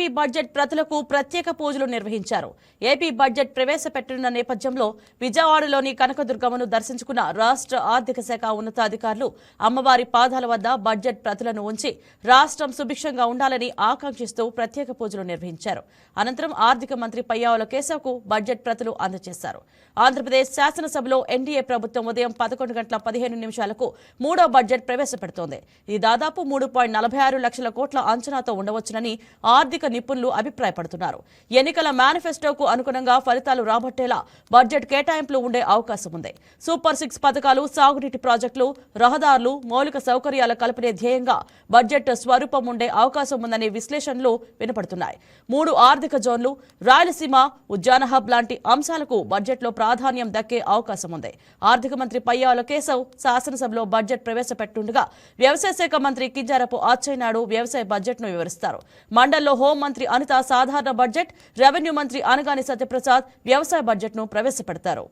AP budget ప్రతులకు ప్రత్యేక పూజలు నిర్వహించారు. ఏపీ బడ్జెట్ ప్రవేశపెట్టనున్న నేపథ్యంలో విజయవాడలోని కనకదుర్గమ్మను దర్శించుకున్న రాష్ట్ర ఆర్థిక శాఖ ఉన్నతాధికారులు అమ్మవారి పాదాల వద్ద బడ్జెట్ ప్రతులను ఉంచి రాష్ట్రం సుభిక్షంగా ఉండాలని ఆకాంక్షిస్తూ ప్రత్యేక పూజలు నిర్వహించారు. అనంతరం ఆర్థిక మంత్రి పయ్యావుల కేశవ్కు బడ్జెట్ ప్రతులు అందజేశారు. ఆంధ్రప్రదేశ్ శాసనసభలో ఎన్డీఏ ప్రభుత్వం ఉదయం పదకొండు గంటల పదిహేను నిమిషాలకు మూడో బడ్జెట్ ప్రవేశపెడుతోంది. ఇది దాదాపు మూడు పాయింట్ నలభై ఆరు లక్షల కోట్ల అంచనాతో ఉండవచ్చునని ఆర్థిక నిపుణులు అభిప్రాయపడుతున్నారు. ఎన్నికల మేనిఫెస్టోకు అనుగుణంగా ఫలితాలు రాబట్టేలా బడ్జెట్ కేటాయింపులు ఉండే అవకాశం ఉంది. సూపర్ సిక్స్ పథకాలు సాగునీటి ప్రాజెక్టులు రహదారులు మౌలిక సౌకర్యాల కల్పనే ధ్యేయంగా బడ్జెట్ స్వరూపం ఉండే అవకాశం ఉందనే విశ్లేషణలు వినపడుతున్నాయి. మూడు ఆర్థిక జోన్లు రాయలసీమ ఉద్యాన హబ్ లాంటి అంశాలకు బడ్జెట్లో ప్రాధాన్యం దక్కే అవకాశం ఉంది. ఆర్థిక మంత్రి పయ్యావుల కేశవ్ శాసనసభలో బడ్జెట్ ప్రవేశపెట్టుండగా వ్యవసాయ శాఖ మంత్రి కింజారపు అచ్చెన్నాయుడు వ్యవసాయ బడ్జెట్ను వివరిస్తారు. మండల్లో హోం మంత్రి అనిత సాధారణ బడ్జెట్ రెవెన్యూ మంత్రి అనగాని సత్యప్రసాద్ వ్యవసాయ బడ్జెట్ను ప్రవేశపెడతారు.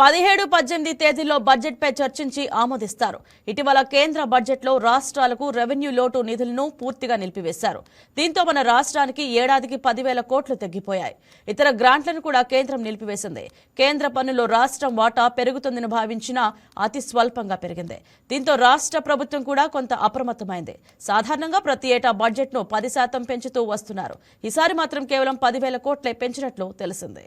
పదిహేడు పద్దెనిమిది తేదీల్లో బడ్జెట్పై చర్చించి ఆమోదిస్తారు. ఇటీవల కేంద్ర బడ్జెట్లో రాష్ట్రాలకు రెవెన్యూ లోటు నిధులను పూర్తిగా నిలిపివేశారు. దీంతో మన రాష్ట్రానికి ఏడాదికి పదివేల కోట్లు తగ్గిపోయాయి. ఇతర గ్రాంట్లను కూడా కేంద్రం నిలిపివేసింది. కేంద్ర పన్నులో రాష్ట్రం వాటా పెరుగుతుందని భావించినా అతి స్వల్పంగా పెరిగింది. దీంతో రాష్ట్ర ప్రభుత్వం కూడా కొంత అప్రమత్తమైంది. సాధారణంగా ప్రతి ఏటా బడ్జెట్ను పది శాతం పెంచుతూ వస్తున్నారు. ఈసారి మాత్రం కేవలం పదివేల కోట్లే పెంచినట్లు తెలిసింది.